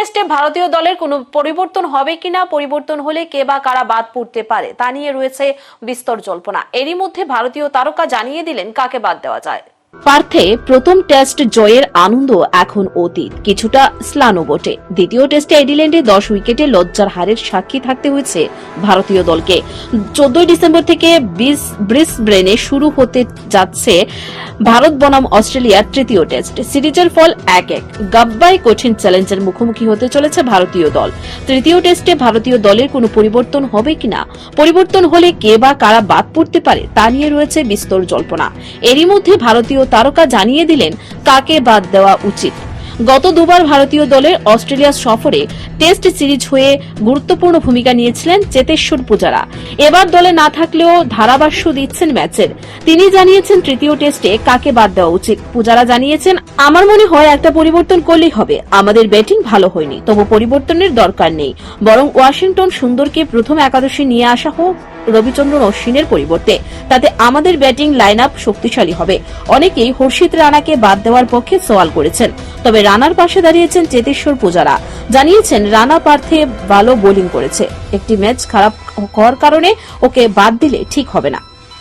টেস্টে ভারতীয় দলের কোনো পরিবর্তন হবে কিনা পরিবর্তন হলে কে বা কারা বাদ পড়তে পারে, তা নিয়ে রয়েছে বিস্তর জল্পনা। এরই মধ্যে ভারতীয় তারকা জানিয়ে দিলেন কাকে বাদ দেওয়া যায়। পার্থে প্রথম টেস্ট জয়ের আনন্দ এখন অতীত। কিছুটা স্লানো বটে। দ্বিতীয় টেস্টে এডিল্যান্ডে দশ উইকেটে লজ্জার হারের সাক্ষী থাকতে হয়েছে ভারতীয় দলকে। চোদ্দই ডিসেম্বর থেকে বিস ব্রিসব্রেনে শুরু হতে যাচ্ছে ভারত বনাম অস্ট্রেলিয়ার তৃতীয় টেস্ট। সিরিজের ফল এক এক গাব্বাই কঠিন চ্যালেঞ্জের মুখোমুখি হতে চলেছে ভারতীয় দল। তৃতীয় টেস্টে ভারতীয় দলের কোনো পরিবর্তন হবে কিনা? পরিবর্তন হলে কে বা কারা বাদ পড়তে পারে তা নিয়ে রয়েছে বিস্তর জল্পনা। এরই মধ্যে ভারতীয় তারকা জানিয়ে দিলেন কাকে বাদ দেওয়া উচিত। গত দুবার ভারতীয় দলের অস্ট্রেলিয়া সফরে টেস্ট সিরিজ হয়ে গুরুত্বপূর্ণ ভূমিকা নিয়েছিলেন চেতেশ্বর পূজারা। এবার দলে না থাকলেও ধারাভাষ্য দিচ্ছেন ম্যাচের। তিনি জানিয়েছেন তৃতীয় টেস্টে কাকে বাদ দেওয়া উচিত। পূজারা জানিয়েছেন, আমার মনে হয় একটা পরিবর্তন করলেই হবে। আমাদের ব্যাটিং ভালো হয়নি, তবু পরিবর্তনের দরকার নেই। বরং ওয়াশিংটন সুন্দরকে প্রথম একাদশে নিয়ে আসা হোক। রবিচন্দ্রন অশ্বিনের পরিবর্তে। তাতে আমাদের ব্যাটিং লাইন আপ শক্তিশালী হবে। অনেকেই হর্ষিত রানাকে বাদ দেওয়ার পক্ষে সওয়াল করেছেন। তবে রানার পাশে দাঁড়িয়েছেন চেতেশ্বর পূজারা। জানিয়েছেন, রানা পার্থে ভালো বোলিং করেছে। একটি ম্যাচ খারাপ হওয়ার কারণে ওকে বাদ দিলে ঠিক হবে না।